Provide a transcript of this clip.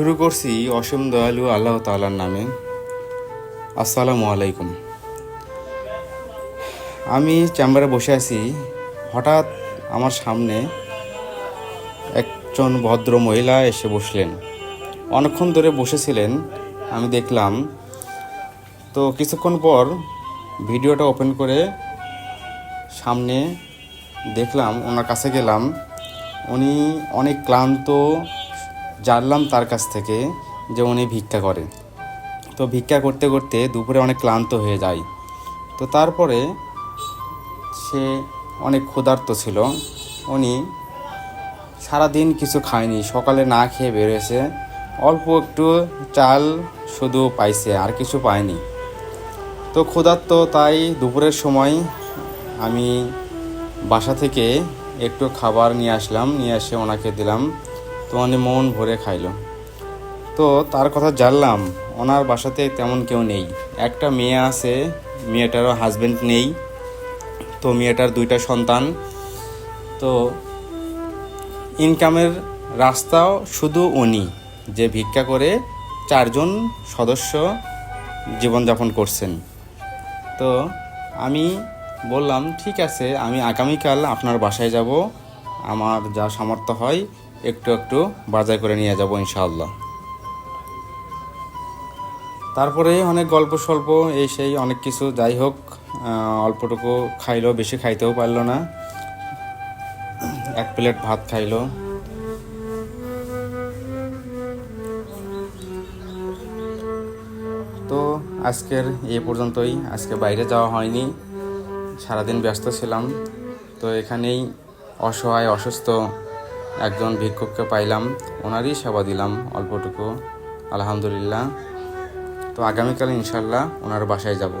শুরু করছি অসীম দয়ালু আল্লাহ তাআলার নামে। আসসালামু আলাইকুম। আমি চেম্বারে বসে আছি, হঠাৎ আমার সামনে একজন ভদ্র মহিলা এসে বসলেন। অনেকক্ষণ ধরে বসেছিলেন, আমি দেখলাম। তো কিছুক্ষণ পর ভিডিওটা ওপেন করে সামনে দেখলাম, ওনার কাছে গেলাম। উনি অনেক ক্লান্ত জানলাম তার কাছ থেকে যে উনি ভিক্ষা করে। তো ভিক্ষা করতে করতে দুপুরে অনেক ক্লান্ত হয়ে যায়। তো তারপরে সে অনেক ক্ষুধার্ত ছিল। উনি সারাদিন কিছু খায়নি, সকালে না খেয়ে বেরোয়েছে। অল্প একটু চাল শুধু পাইছে, আর কিছু পায়নি। তো ক্ষুধার্ত তাই দুপুরের সময় আমি বাসা থেকে একটু খাবার নিয়ে আসলাম, নিয়ে এসে ওনাকে দিলাম। তো উনি মন ভরে খাইলো। তো তার কথা জানলাম, ওনার বাসাতে তেমন কেউ নেই। একটা মেয়ে আছে, মেয়েটারও হাজবেন্ড নেই। তো মেয়েটার দুইটা সন্তান। তো ইনকামের রাস্তাও শুধু উনি, যে ভিক্ষা করে চারজন সদস্য জীবনযাপন করছেন। তো আমি বললাম, ঠিক আছে, আমি আগামীকাল আপনার বাসায় যাব। আমার যা সামর্থ্য হয় একটু একটু বাজার করে নিয়ে যাব ইনশাআল্লাহ। তারপরে অনেক গল্প স্বল্প, এই সেই অনেক কিছু। যাই হোক অল্পটুকু খাইলো, বেশি খাইতেও পারল না। এক প্লেট ভাত খাইলো। তো আজকের এ পর্যন্তই। আজকে বাইরে যাওয়া হয়নি। সারাদিন ব্যস্ত ছিলাম। তো এখানেই অসহায়, অসুস্থ একজন ভিক্ষুককে পাইলাম ওনারই সেবা দিলাম অল্পটুকু। আলহামদুলিল্লাহ। তো আগামীকাল ইনশাল্লাহ ওনার বাসায় যাব।